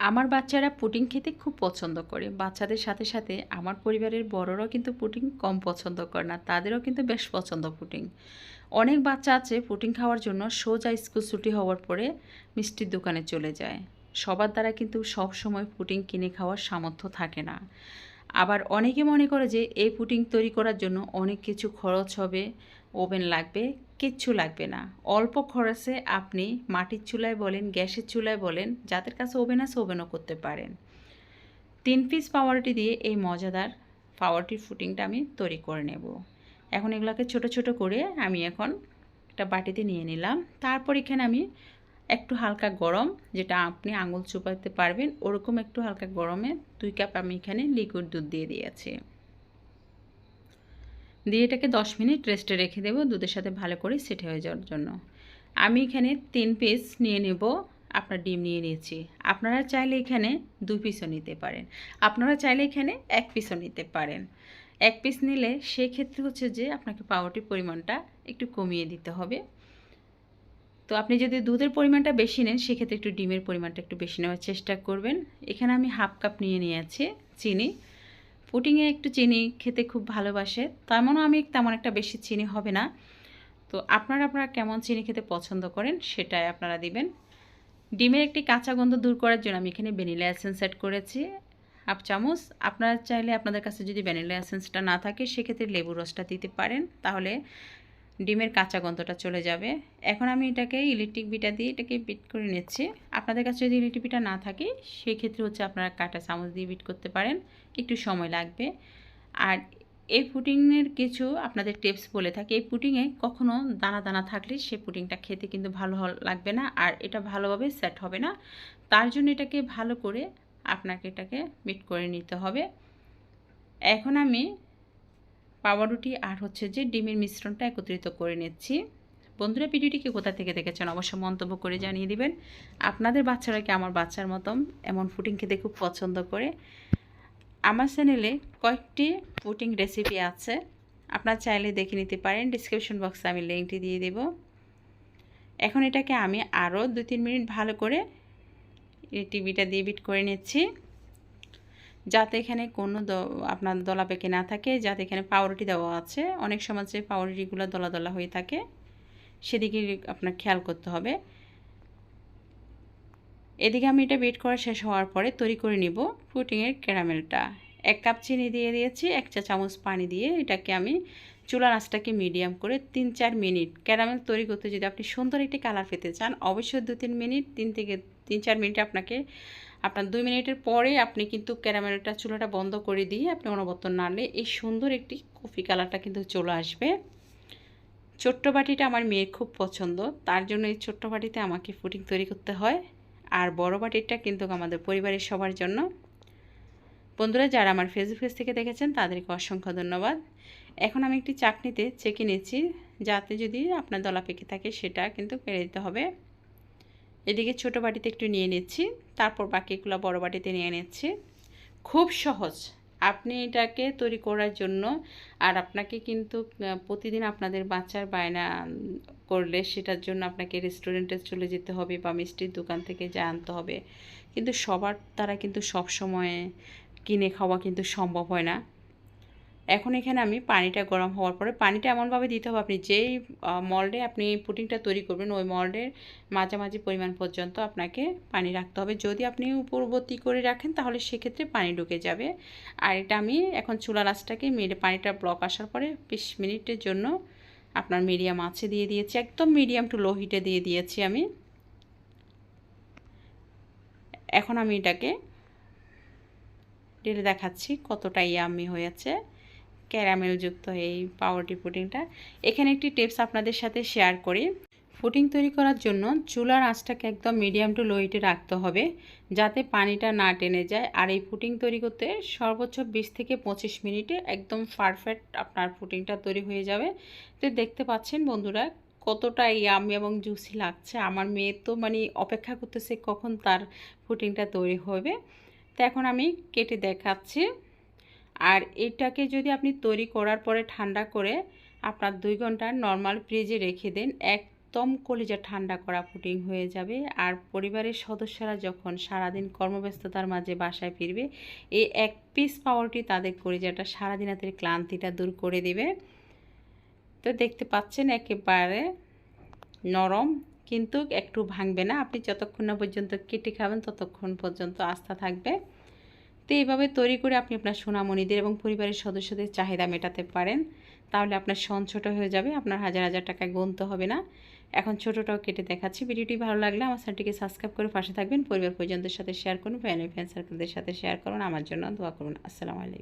আমার বাচ্চারা পুটিং খেতে খুব পছন্দ করে। বাচ্চাদের সাথে সাথে আমার পরিবারের বড়রাও কিন্তু পুটিং কম পছন্দ করে না, তাদেরও কিন্তু বেশ পছন্দ পুডিং। অনেক বাচ্চা আছে পুডিং খাওয়ার জন্য সোজা স্কুল ছুটি হওয়ার পরে মিষ্টির দোকানে চলে যায়। সবার দ্বারা কিন্তু সব সময় পুডিং কিনে খাওয়ার সামর্থ্য থাকে না। আবার অনেকে মনে করে যে এই পুটিং তৈরি করার জন্য অনেক কিছু খরচ হবে, ওভেন লাগবে কিচ্ছু লাগবে না। অল্প খরচে আপনি মাটির চুলায় বলেন, গ্যাসের চুলায় বলেন, যাদের কাছে ওভেন আছে ওভেনও করতে পারেন। তিন পিস পাওয়ারটি দিয়ে এই মজাদার পাওয়ারটির ফুটিংটা আমি তৈরি করে নেব। এখন এগুলোকে ছোট ছোট করে আমি এখন একটা বাটিতে নিয়ে নিলাম। তারপর এখানে আমি একটু হালকা গরম, যেটা আপনি আঙুল চুপাতে পারবেন, ওরকম একটু হালকা গরমে দুই কাপ আমি এখানে লিকুইড দুধ দিয়ে দিয়েছি। দিয়ে এটাকে দশ মিনিট রেস্টে রেখে দেবো, দুধের সাথে ভালো করে সেট হয়ে যাওয়ার জন্য। আমি এখানে তিন পিস নিয়ে নেব, আপনার ডিম নিয়ে নিয়েছি। আপনারা চাইলে এখানে দু পিসও নিতে পারেন। আপনারা চাইলে এখানে এক পিসও নিতে পারেন। এক পিস নিলে সেক্ষেত্রে হচ্ছে যে আপনাকে পাউরুটির পরিমাণটা একটু কমিয়ে দিতে হবে। তো আপনি যদি দুধের পরিমাণটা বেশি নেন, সেক্ষেত্রে একটু ডিমের পরিমাণটা একটু বেশি নেওয়ার চেষ্টা করবেন। এখানে আমি হাফ কাপ নিয়ে নিয়েছি চিনি। পুটিংয়ে একটু চিনি খেতে খুব ভালোবাসে, তেমনও আমি তেমন একটা বেশি চিনি হবে না। তো আপনারা আপনারা কেমন চিনি খেতে পছন্দ করেন সেটাই আপনারা দিবেন। ডিমের একটি কাঁচা গন্ধ দূর করার জন্য আমি এখানে ভ্যানিলা এসেন্স অ্যাড করেছি, হাফ চামচ। আপনারা চাইলে আপনাদের কাছে যদি ভ্যানিলা এসেন্সটা না থাকে, সেক্ষেত্রে লেবু রসটা দিতে পারেন। তাহলে ডিমের কাঁচা গন্ধটা চলে যাবে। এখন আমি এটাকে ইলেকট্রিক বিটা দিয়ে এটাকে বিট করে নিচ্ছি। আপনাদের কাছে যদি ইলেকট্রিক বিটা না থাকে, সেক্ষেত্রে হচ্ছে আপনারা কাটা চামচ দিয়ে বিট করতে পারেন। একটু সময় লাগবে। আর এই পুটিংয়ের কিছু আপনাদের টিপস বলে থাকে। এই পুটিংয়ে কখনো দানা দানা থাকলে সে পুটিংটা খেতে কিন্তু ভালো লাগবে না আর এটা ভালোভাবে সেট হবে না। তার জন্য এটাকে ভালো করে আপনাকে এটাকে বিট করে নিতে হবে। এখন আমি পাউরুটি আর হচ্ছে যে ডিমের মিশ্রণটা একত্রিত করে নিচ্ছি। বন্ধুরা ভিডিওটিকে কোথা থেকে দেখেছেন অবশ্যই মন্তব্য করে জানিয়ে দিবেন। আপনাদের বাচ্চারা কি আমার বাচ্চার মতন এমন ফুটিং খেতে খুব পছন্দ করে? আমার চ্যানেলে কয়েকটি ফুটিং রেসিপি আছে। আপনার চাইলে দেখে নিতে পারেন। ডিসক্রিপশন বক্সে আমি লিঙ্কটি দিয়ে দেব। এখন এটাকে আমি আরও দু তিন মিনিট ভালো করে টিভিটা দিয়ে বিট করে নিচ্ছি। যাতে এখানে কোনো আপনার দলা পেকে না থাকে, যাতে এখানে পাউরুটি দেওয়া আছে। অনেক সময় যে পাউরুটিগুলো দলা দলা হয়ে থাকে, সেদিকে আপনার খেয়াল করতে হবে। এদিকে আমি এটা বেট করা শেষ হওয়ার পরে তৈরি করে নিব ফুটিংয়ের ক্যারামেলটা। এক কাপ চিনি দিয়ে দিয়েছি, এক চা চামচ পানি দিয়ে এটাকে আমি চুলা আঁচটাকে মিডিয়াম করে তিন চার মিনিট ক্যারামেল তৈরি করতে যদি আপনি সুন্দর একটি কালার পেতে চান, অবশ্যই দু তিন মিনিট, তিন থেকে তিন চার মিনিট আপনাকে, আপনার দুই মিনিটের পরে আপনি কিন্তু ক্যারামেলটা চুলাটা বন্ধ করে দিয়ে আপনি অনবর্তন নাড়লে এই সুন্দর একটি কফি কালারটা কিন্তু চলে আসবে। ছোট্ট বাটিটা আমার মেয়ের খুব পছন্দ, তার জন্য এই ছোট্ট বাটিতে আমাকে ফুটিং তৈরি করতে হয়। আর বড় বাটিটা কিন্তু আমাদের পরিবারের সবার জন্য। বন্ধুরা, যারা আমার ফেসবুক পেজ থেকে দেখেছেন, তাদেরকে অসংখ্য ধন্যবাদ। এখন আমি একটি চাকনিতে চেকে নিচ্ছি, যাতে যদি আপনার দলা পেকে থাকে, সেটা কিন্তু পেরে দিতে হবে। এদিকে ছোট বাটিতে একটু নিয়ে নিচ্ছি, তারপর বাকিগুলো বড় বাটিতে নিয়ে নিচ্ছি। খুব সহজ। আপনি এটাকে তৈরি করার জন্য, আর আপনাকে কিন্তু প্রতিদিন আপনাদের বাচ্চার বায়না করলে সেটার জন্য আপনাকে রেস্টুরেন্টে চলে যেতে হবে বা মিষ্টির দোকান থেকে যা আনতে হবে। কিন্তু সবার তারা কিন্তু সব সময় কিনে খাওয়া কিন্তু সম্ভব হয় না। এখন এখানে আমি পানিটা গরম হওয়ার পরে পানিটা এমনভাবে দিতে হবে, আপনি যেই মল্ডে আপনি পুটিংটা তৈরি করবেন, ওই মল্ডের মাঝামাঝি পরিমাণ পর্যন্ত আপনাকে পানি রাখতে হবে। যদি আপনি উপরবর্তী করে রাখেন, তাহলে সেক্ষেত্রে পানি ঢুকে যাবে। আর এটা আমি এখন চুলা রাসটাকে মেরে, পানিটা ব্লক আসার পরে বিশ মিনিটের জন্য আপনার মিডিয়াম আছে দিয়ে দিয়েছি, একদম মিডিয়াম টু লো হিটে দিয়ে দিয়েছি আমি। এখন আমি এটাকে ঢেলে দেখাচ্ছি কতটা ইয়ামি হয়েছে। ক্যারামেলযুক্ত এই পাউরুটি পুডিংটা এখানে একটি টিপস আপনাদের সাথে শেয়ার করি। পুডিং তৈরি করার জন্য চুলার আঁচটাকে একদম মিডিয়াম টু লো রাখতে হবে, যাতে পানিটা না টেনে যায়। আর এই পুডিং তৈরি করতে সর্বোচ্চ বিশ থেকে পঁচিশ মিনিটে একদম পারফেক্ট আপনার পুডিংটা তৈরি হয়ে যাবে। তো দেখতে পাচ্ছেন বন্ধুরা, কতটা ইয়ামি এবং জুসি লাগছে। আমার মেয়ে তো মানে অপেক্ষা করতেছে কখন তার পুডিংটা তৈরি হবে। তো এখন আমি কেটে দেখাচ্ছি। আর এটাকে যদি আপনি তৈরি করার পরে ঠান্ডা করে আপনার দুই ঘণ্টা নর্মাল ফ্রিজে রেখে দেন, একদম কলিজা ঠান্ডা করা পুটিং হয়ে যাবে। আর পরিবারের সদস্যরা যখন সারাদিন কর্মব্যস্ততার মাঝে বাসায় ফিরবে, এই এক পিস পাওয়ারটি তাদের কলিজাটা সারাদিন হাতের ক্লান্তিটা দূর করে দেবে। তো দেখতে পাচ্ছেন একেবারে নরম কিন্তু একটু ভাঙবে না। আপনি যতক্ষণ না পর্যন্ত কেটে খাবেন, ততক্ষণ পর্যন্ত আস্থা থাকবে। তো এইভাবে তৈরি করে আপনি আপনার সোনামণিদের এবং পরিবারের সদস্যদের চাহিদা মেটাতে পারেন। তাহলে আপনার সন ছোট হয়ে যাবে, আপনার হাজার হাজার টাকা গুনতে হবে না। এখন ছোটোটাও কেটে দেখাচ্ছি। ভিডিওটি ভালো লাগলে আমার চ্যানেলটিকে সাবস্ক্রাইব করে পাশে থাকবেন। পরিবার পরিজনদের সাথে শেয়ার করুন, ফ্যামিলি ফ্রেন্ড সার্কেলদের সাথে শেয়ার করুন। আমার জন্য দোয়া করুন। আসসালামু আলাইকুম।